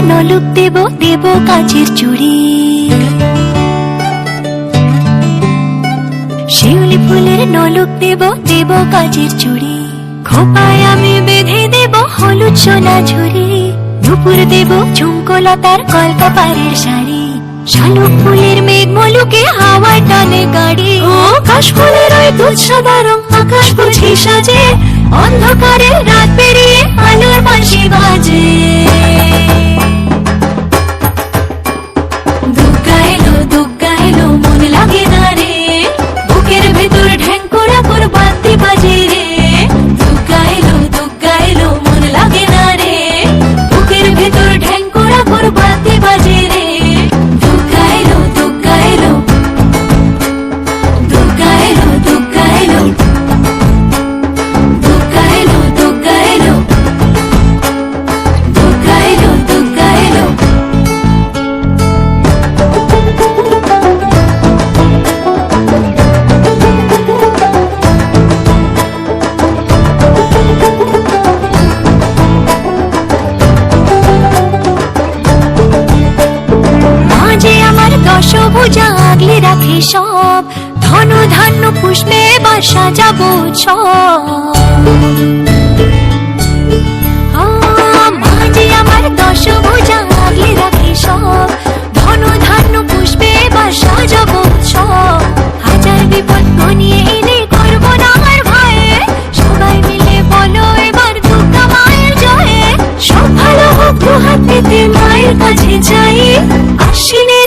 নলুক দেব দেব কাচের চুড়ি। শিউলি ফুলের নলুক দেব দেব কাচের চুড়ি। খোপায় আমি বেঁধে দেব হলুদ সোনা ঝুড়ি। দুপুর দেব ঝুমকোলতার কলকা পাড়ের শাড়ি। শালুক ফুলের মেঘ মলুকে হাওয়ায় টানে গাড়ি। ও কাশ ফুলের ওই দুধ সাদা রং আকাশ বুঝি সাজে। অন্ধকারে রাত জাগলে রাখে সব। ধন ধান্য পুষ্পে বাসা যাব মাঝে আমার দশ ভোজা রাখে সব। ধন ধান্য পুষ্পে এবার সাজাবো হাজার বিপদ গনিয়ে মায়ের কাছে যাই আসিনে